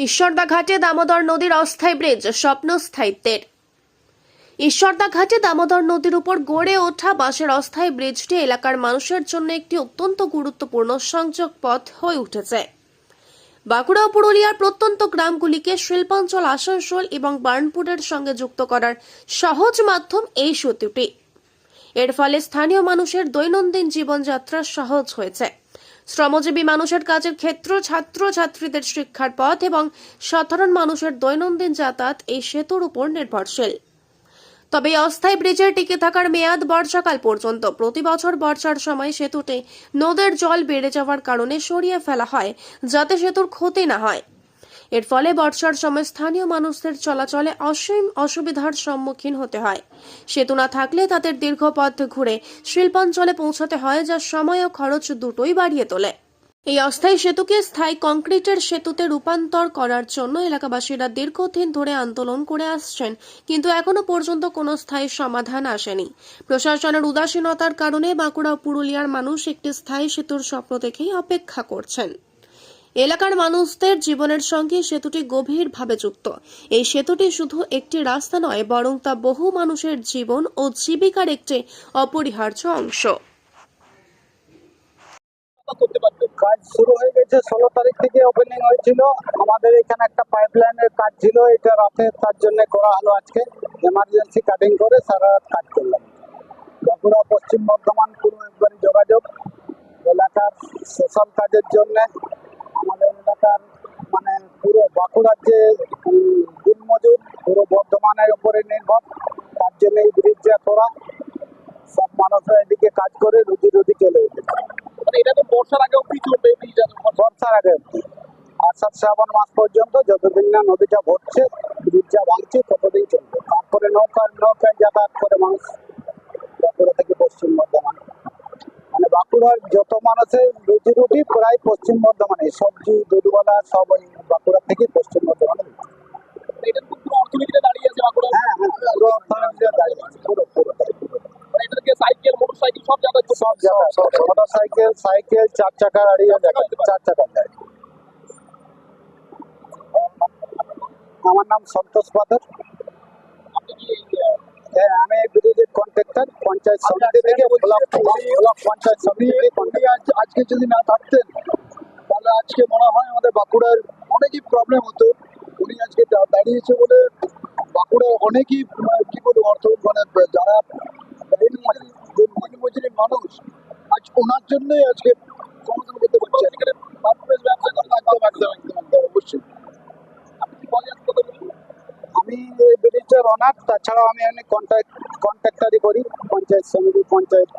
ঈশ্বরদা ঘাটে দামোদর নদীর অস্থায়ী ব্রিজ স্বপ্ন স্থায়িত্বের ঈশ্বরদা ঘাটে দামোদর নদীর উপর গড়ে ওঠা বাঁশের অস্থায়ী ব্রিজটি এলাকার মানুষের জন্য একটি অত্যন্ত গুরুত্বপূর্ণ সংযোগ পথ হয়ে উঠেছে। বাঁকুড়া পুরুলিয়ার প্রত্যন্ত গ্রামগুলিকে শিল্পাঞ্চল, আসানসোল এবং বার্নপুরের সঙ্গে যুক্ত করার সহজ মাধ্যম এই সেতুটি। এর ফলে স্থানীয় মানুষের দৈনন্দিন জীবনযাত্রা সহজ হয়েছে। শ্রমজীবী মানুষের কাজের ক্ষেত্র ছাত্র ছাত্রীদের শিক্ষার পথ এবং সাধারণ মানুষের দৈনন্দিন যাতায়াত এই সেতুর উপর নির্ভরশীল। তবে অস্থায়ী ব্রিজের টিকে থাকার মেয়াদ বর্ষাকাল পর্যন্ত। প্রতি বছর বর্ষার সময় সেতুতে নদের জল বেড়ে যাওয়ার কারণে সরিয়ে ফেলা হয় যাতে সেতুর ক্ষতি না হয়। এর ফলে বর্ষার সময় স্থানীয় মানুষদের চলাচলে অসীম অসুবিধার সম্মুখীন হতে হয়। সেতু না থাকলে তাদের দীর্ঘ পথ ঘুরে শিল্পাঞ্চলে পৌঁছাতে হয়, যা সময় ও খরচ দুটোই বাড়িয়ে তোলে। এই অস্থায়ী সেতুকে স্থায়ী কংক্রিটের সেতুতে রূপান্তর করার জন্য এলাকাবাসীরা দীর্ঘদিন ধরে আন্দোলন করে আসছেন, কিন্তু এখনও পর্যন্ত কোনো স্থায়ী সমাধান আসেনি। প্রশাসনের উদাসীনতার কারণে বাঁকুড়া পুরুলিয়ার মানুষ একটি স্থায়ী সেতুর স্বপ্ন দেখেই অপেক্ষা করছেন। এলাকার মানুষদের জীবনের সঙ্গে সেতুটি গভীরভাবে যুক্ত। এই সেতুটি শুধু একটি রাস্তা নয়, বরং তা বহু মানুষের জীবন ও জীবিকার একটি অপরিহার্য অংশ। কাজ শুরু হয়ে গেছে, ষোলো তারিখ থেকে ওপেনিং হয়েছিল। আমাদের এখানে একটা পাইপলাইনের কাজ ছিল, এটা রাতে তার জন্য করা হলো আজকে। এমার্জেন্সি কাটিং করে সারা রাত কাজ করলাম। বাঁকুড়া পশ্চিম বর্ধমান, পুরো একবারই যোগাযোগ। এলাকার সোশ্যাল কাজের জন্য এলাকার মানে পুরো বাঁকুড়ার যে দিনমজুর পুরো বর্ধমানের উপরে নির্ভর তার জন্য এই ব্রিজটা করা সব মানুষরা এদিকে কাজ করে রুজি রুজি চলে মানে এটা তো বর্ষার আগেও কি চলবে বর্ষার আগে অবধি। আষাঢ় শ্রাবণ মাস পর্যন্ত যতদিন না নদীটা ভরছে ব্রিজটা ভাঙছে ততদিন চলবে। তারপরে নৌকা নৌকায় যাতায়াত করে মানুষ বাঁকুড়া থেকে পশ্চিম বর্ধমান। মানে বাঁকুড়ার যত মানুষের রুজি রুটি প্রায় পশ্চিম বর্ধমানে। সবজি দুধওয়ালা সব ওই বাঁকুড়া থেকে পশ্চিম বর্ধমানে। পুরো দাঁড়িয়ে আছে বাঁকুড়া। হ্যাঁ হ্যাঁ পুরো অর্থনীতিতে দাঁড়িয়ে আছে, পুরো পুরো পুরো। মানে এটাকে সাইকেল মোটর সাইকেল সব সব সাইকেল সাইকেল চার চাকার গাড়ি চার গাড়ি। আমার নাম সন্তোষ পাথর। আপনি কি আহ, হ্যাঁ আমি ব্রিজের কন্ট্রাক্টর পঞ্চায়েত সমিতি থেকে ব্লক ব্লক পঞ্চায়েত সমিতি থেকে আজ- আজকে যদি না থাকতেন তাহলে আজকে মনে হয় আমাদের বাঁকুড়ার অনেকই প্রবলেম হতো। উনি আজকে দাঁড়িয়েছে বলে বাঁকুড়ার অনেকই আহ, কি বলব অর্থ মানে যারা দিনমজুরি মানুষ আজ ওনার জন্যই আজকে সমাধান করতে পারছে একদম একদম অবশ্যই আপনি কি বলেন কথা বলুন আমি ওই ব্রিজের অনার তাছাড়াও আমি অনেক কন্ট্রাক্ট কন্ট্রাক্টারি করি পঞ্চায়েত সমিতি পঞ্চায়েত